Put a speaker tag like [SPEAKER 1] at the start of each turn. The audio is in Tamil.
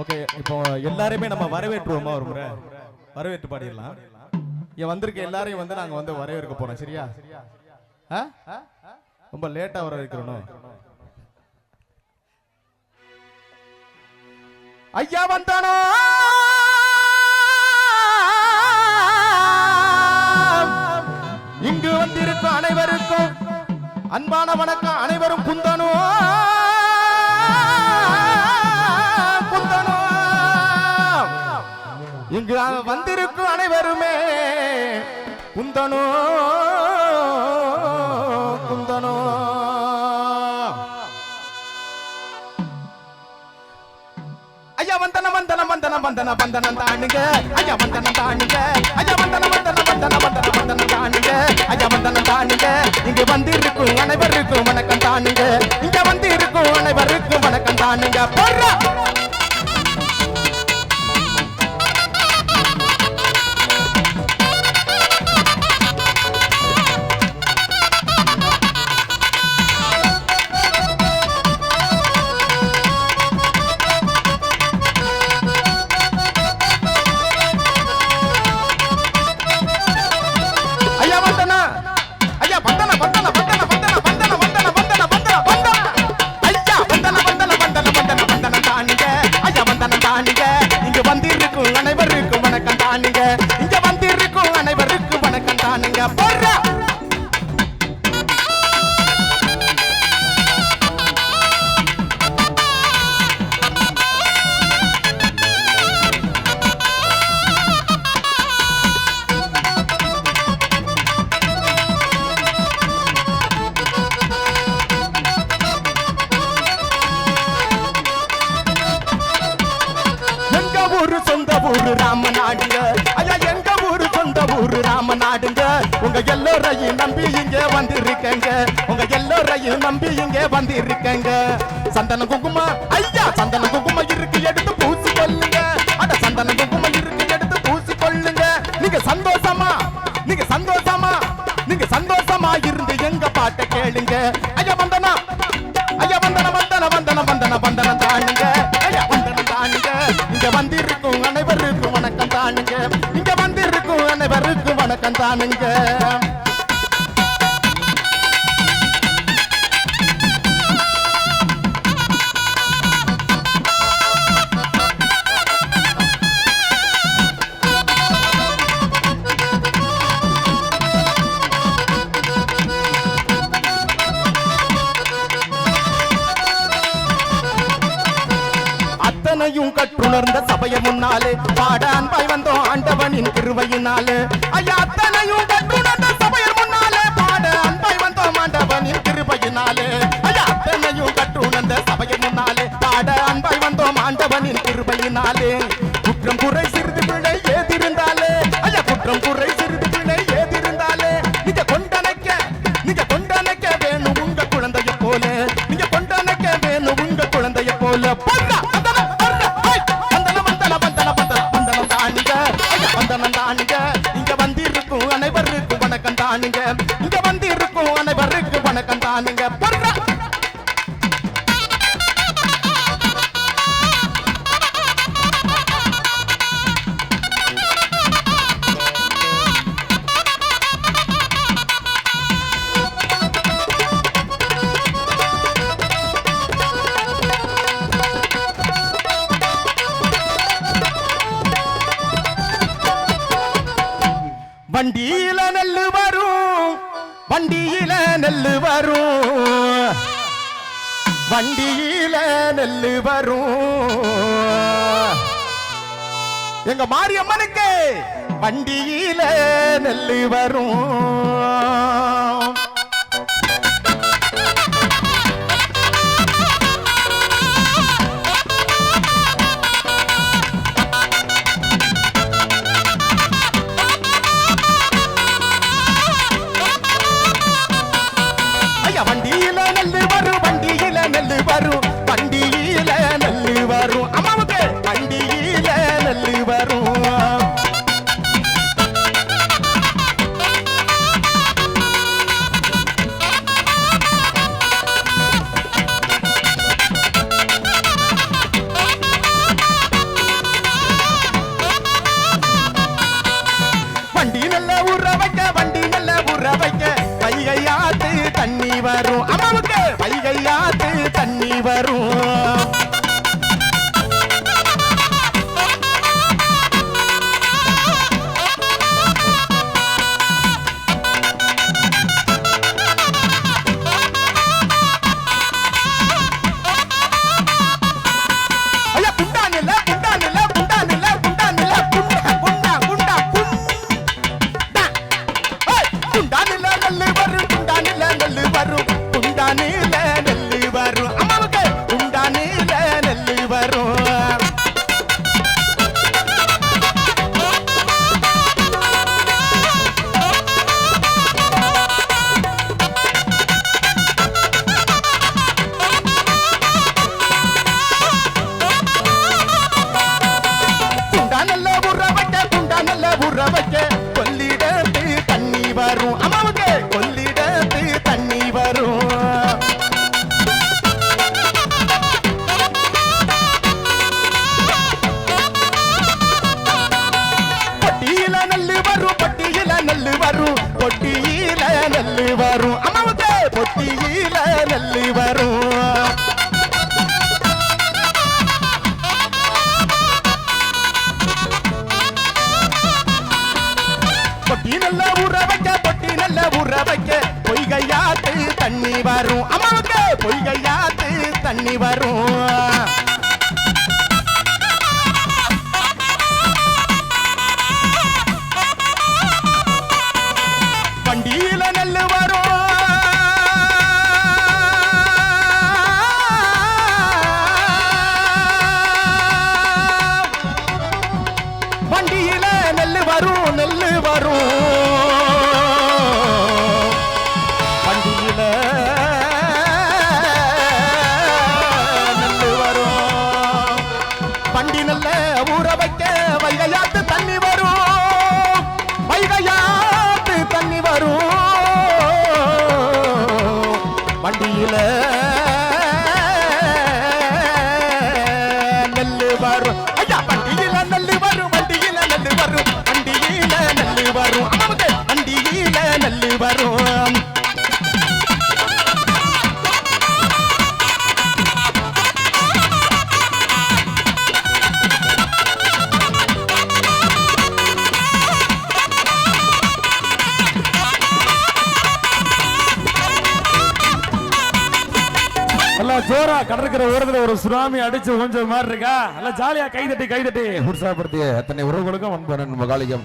[SPEAKER 1] ஓகே இப்போ எல்லாரையுமே நம்ம வரவேற்றுவோமா ஒரு முறை? வரவேற்று பாடிடலாம். இங்க வந்திருக்க எல்லாரையும் வந்து நாங்க வந்து வரவேற்க போறோம் சரியா? ரொம்ப லேட்டா வர வைக்கிறோம். ஐயா வந்தானோ? இங்கு வந்திருக்கும் அனைவருக்கும் அன்பான வணக்கம். வந்திருக்கும் அனைவருமே குந்தனோ குந்தனோ. ஐயா வந்தன வந்தன வந்தன வந்தன வந்தன தானுங்க. ஐயா வந்தன தானுங்க. ஐயா வந்தன வந்தன வந்தன வந்தன வந்தன தானுங்க. ஐயா வந்தன தானுங்க. இங்கு வந்திருக்கும் அனைவருக்கும் வணக்கம் தானுங்க. ராம நாடுங்க உங்க எல்லோரையும் நம்பி இங்கே வந்திருக்கேங்க. உங்க எல்லோரையும் நம்பி இங்கே வந்திருக்கேங்க. சந்தன குங்கும ஐயா சந்தன குங்கும இருக்கு எடுத்து பூசி கொள்ளுங்க அட சந்தன குங்கும இருக்கு எடுத்து பூசி கொள்ளுங்க நீங்க சந்தோஷமா? நீங்க சந்தோஷமா? நீங்க சந்தோஷமா இருந்து எங்க பாட்ட கேளுங்க. நானுங்க அத்தனையும் கற்றுணர்ந்த சபைய முன்னாலே பாடான் பாய் வந்தோம் ஆண்டவனின் கிருவையினாலே ஐயா அத்தனையும் கற்றுணர்ந்த சபைய முன்னாலே பாட அன்பாய் வந்தோம் ஆண்டவனின் கிருபையினாலே. ஐயா அத்தனையும் கற்றுணர்ந்த சபைய முன்னாலே பாட அன்பாய் வந்தோம் ஆண்டவனின் கிருபையினாலே. குற்றம் குறை சிறிது பிழை ஏதிருந்தாலே. ஐயா குற்றம் குறை சிறிது பிழை ஏதிருந்தாலே. நீங்க கொண்டனைக்க நீங்க கொண்டனைக்க வேணும் உங்க குழந்தைய போல. கொண்டனைக்க வேணும் உங்க குழந்தைய போல. வண்டியில நெல்லு வரும். வண்டியில நெல்லு வரும். வண்டியில நெல்லு வரும். எங்க மாரியம்மனுக்கு வண்டியில நெல்லு வரும். அம்மாவுக்கு நல்லி வரும் பொட்டி நல்ல ஊற வைக்க பொட்டி நல்ல ஊற வைக்க பொய்கையாத்து தண்ணி வரும். அம்மாவுக்கு பொய்கையாத்து தண்ணி வரும். வண்டியில நெல்லு வரும் நெல்லு வரும்.
[SPEAKER 2] ஓரா கடற்கரை ஓரத்துல ஒரு சுனாமி அடிச்சு கொஞ்சம் மாதிரி இருக்கா? நல்லா ஜாலியா கைதட்டி கைதட்டி. உற்சாகப்படுத்திய அத்தனை உறவுகளுக்கும் அன்பான மகாலிகம்